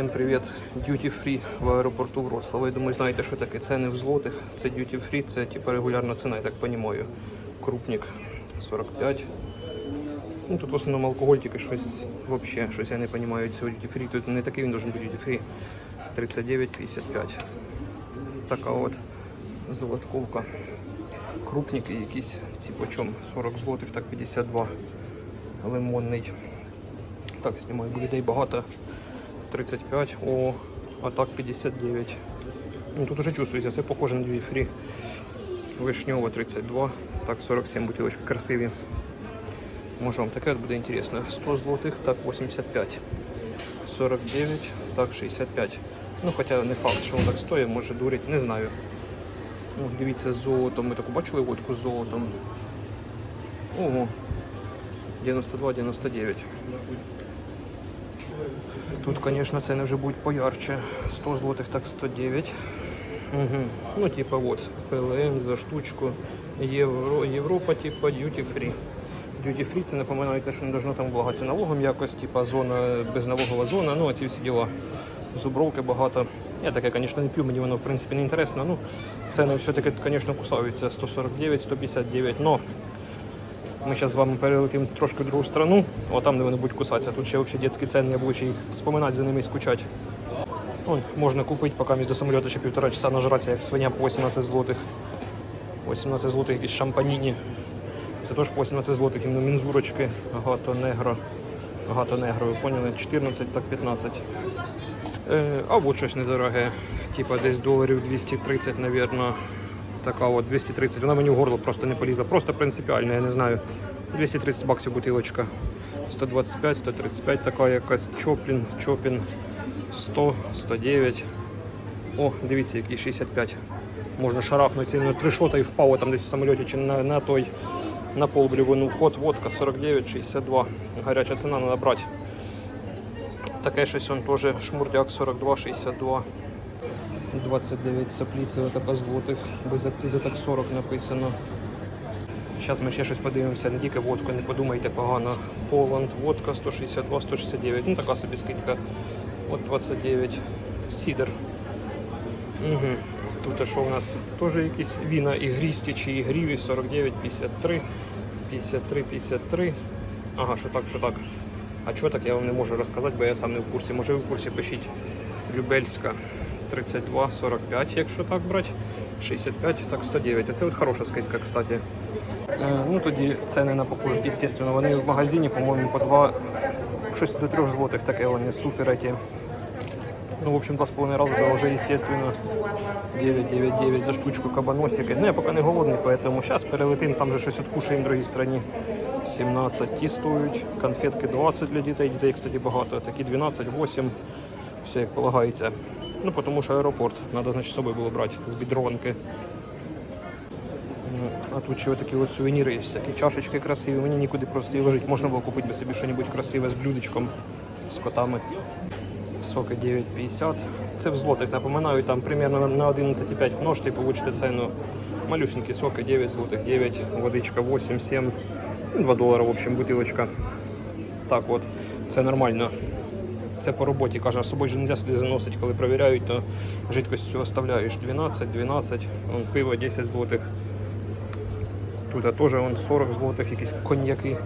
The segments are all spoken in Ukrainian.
Всім привіт! Duty Free в аеропорту Вроцлава. Я думаю, знаєте, що таке. Це не в злотих, це Duty Free, це типу регулярна ціна, я так розумію. Крупник 45. Ну, тут в основному алкоголь тільки щось взагалі, щось я не розумію цього Duty Free. Тут не такий він должен бути Duty Free. 39,55. Така от золотковка. Крупники якісь, ці по чому? 40 злотих, так 52. Лимонний. Так, знімаю, людей багато. 35, о, а так 59. Ну тут уже чувствується, це похоже на Duty Free. Вишньова 32, так 47 бутилочки красиві. Може вам таке буде інтересно. 100 злотих, так 85. 49, так 65. Ну хоча не факт, що воно так стоїть, може дурить, не знаю. Ну, дивіться, з золотом. Ми таку бачили водку з золотом. Ого. 92-99. Тут, звісно, ціни вже будуть поярче. 100 злотих, так 109. Угу. Ну, типа вот, ПЛН за штучку. Євро, Європа, типа duty free. Duty free це напоминаєте, що не должно там влагатися налогом якось, типа зона, безналогова зона, ну а ці всі діла. Зубровки багато. Я таке, звісно, не п'ю, мені воно в принципі не інтересно. Ну, ціни все-таки, звісно, кусаються 149, 159, но ми зараз з вами перелетимо трошки в другу страну, а там, де вони будуть кусатися. Тут ще взагалі дитячі ціни, я буду ще їх споминати за ними і скучати. Ой, можна купити, поки між до самоліту ще півтора часа нажратися, як свиня по 18 злотих. 18 злотих якісь шампаніні. Це теж по 18 злотих, іменно мінзурочки, гато негро. Гато негро, ви поняли? 14, так 15. Е, а от щось недороге. Типа десь доларів 230, мабуть. Така от 230. Вона мені в горло просто не полізла. Просто принципіально, я не знаю. 230 баксів бутилочка. 125, 135 така якась. Чоплін, чопін. 100, 109. О, дивіться, який 65. Можна шарахнути на три шота і впало там десь в самоліті чи на, на той на полблівину. Код водка 49, 62. Гаряча ціна треба брати. Таке щось он теж шмурдяк 42, 62. 29 сопліцева така злотих, без акцизу так 40 написано. Зараз ми ще щось подивимося, не тільки водку, не подумайте погано. Поланд, водка 162, 169, ну така собі скидка. От 29. Сідер. Угу. Тут що у нас теж якісь віна ігрісті чи ігріві 49, 53, 53, 53. Ага, що так, що так. А що так, я вам не можу розказати, бо я сам не в курсі. Може ви в курсі пишіть. Любельська 32, 45, якщо так брати. 65, так 109. А це от хороша скидка, кстати. Е, ну тоді ціни на покушать, звісно, вони в магазині, по-моєму, по 2, щось до 3 злотих таке вони супер эти. Ну, в общем, 2,5 раза дороже, естественно. 9,99 за штучку кабаносики. Ну, я поки не голодний, поэтому зараз перелетим, там же щось откушаємо в другій страні. 17 ті стоять, конфетки 20 для дітей, дітей, кстати, багато, такі 12, 8, все як полагається. Ну, тому що аеропорт, треба, значить, з собою було брати з бідронки. Ну, А тут ще такі от сувеніри, всякі чашечки красиві, мені нікуди просто і ложити. Можна було купити собі щось красиве з блюдечком, з котами. Соки 9,50. Це в злотих, напоминаю, там примерно на 11,5 множте, получите ціну. Малюсенькі соки 9 злотих, 9, водичка 8, 7, 2 долара, в общем, бутилочка. Так от, це нормально. Це по роботі, каже, а з собою ж не можна сюди заносити, коли перевіряють, то жидкость цю оставляєш 12, 12, вон, пиво 10 злотих. Тут теж вон, 40 злотих, якісь коньяки.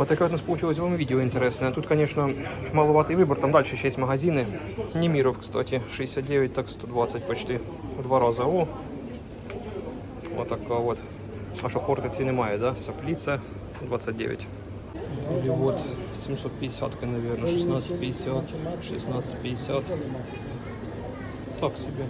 Вот такое у нас получилось вам видео интересное. Тут, конечно, маловатый выбор. Там дальше еще есть магазины. Немиров, кстати, 69, так 120 почти. В два раза. О! Вот такая вот. А що хортиці немає, да? Сопліця 29. Или вот 750, наверное, 1650, 1650. Так себе.